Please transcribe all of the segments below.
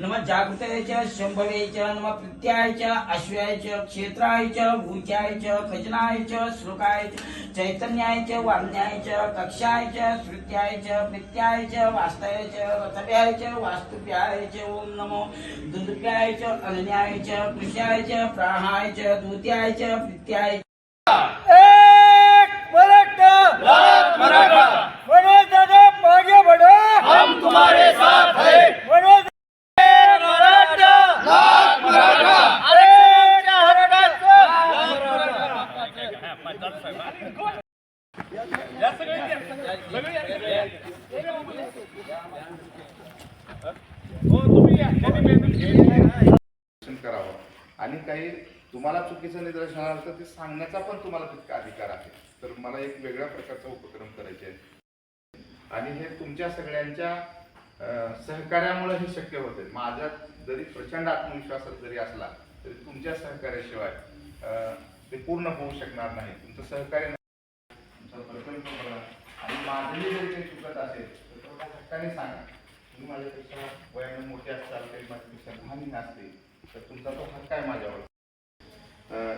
नम जागृतय शंभवे च नम प्रत्यायच्या च क्षेत्रायच्या च खजनायच्या च चैतन्यायच्या वाण्यायच्या कक्षायच्या श्रुत्यायच्या प्रत्यायच्या च रथव्यायच्या वास्तुप्यायच्या ओम नमो दुर्प्यायच्या च श्रुत्याय च प्रत्याय प्रत्यायच्या करावं. आणि काही तुम्हाला चुकीचं निदर्शन आलं तर ते सांगण्याचा पण तुम्हाला तितका अधिकार आहे. तर मला एक वेगळ्या प्रकारचा उपक्रम करायचे आहे. आणि हे तुमच्या सगळ्यांच्या सहकार्यामुळे हे शक्य होते माझ्यात जरी प्रचंड आत्मविश्वास जरी असला तरी तुमच्या सहकार्याशिवाय ते पूर्ण होऊ शकणार नाही. तुमचं सहकार्य तुमचा प्रकल्प बघा. आणि माझंही जर काही चुकत असेल तर थोड्या हक्काने सांगा. तुम्ही माझ्यापेक्षा वयाने मोठे असाल काही माझ्यापेक्षा लहानही असते तर तुमचा तो हक्क आहे माझ्यावर.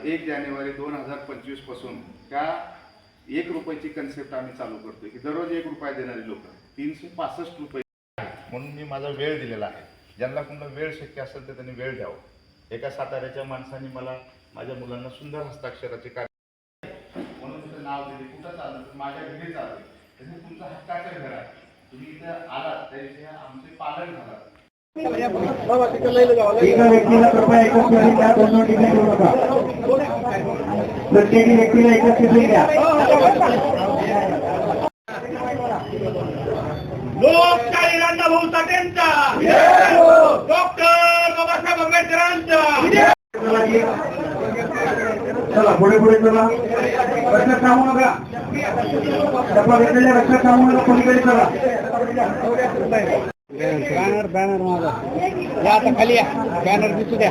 एक जानेवारी दोन हजार पंचवीसपासून त्या एक रुपयाची कन्सेप्ट आम्ही चालू करतोय की दररोज एक रुपया देणारी लोक तीनशे पासष्ट रुपये आहेत. म्हणून मी माझा वेळ दिलेला आहे. ज्यांना कोणाला वेळ शक्य असेल तर त्यांनी वेळ द्यावा. एका साताऱ्याच्या माणसाने मला माझ्या मुलांना सुंदर हस्ताक्षराचे कार्य नाव दिले कुठं चाललं तर माझ्या घरी चाललं तसे तुमचं हक्काचं घर आहे तुम्ही इथं आलात तरी आमचे पालन झालात एका व्यक्तीला कृपया एकच वेळी द्या दोन दोन टिकले घेऊ नका. प्रत्येक व्यक्तीला एकच टिकली द्या. लोकशाही भाऊ साठेंचा पुढे पुढे चला. लक्षात थांबू नका. डबा घेतलेल्या लक्षात थांबू नका कोणीकडे चला. बॅनर बॅनर माझा. या आता खाली या. बॅनर दिसू द्या.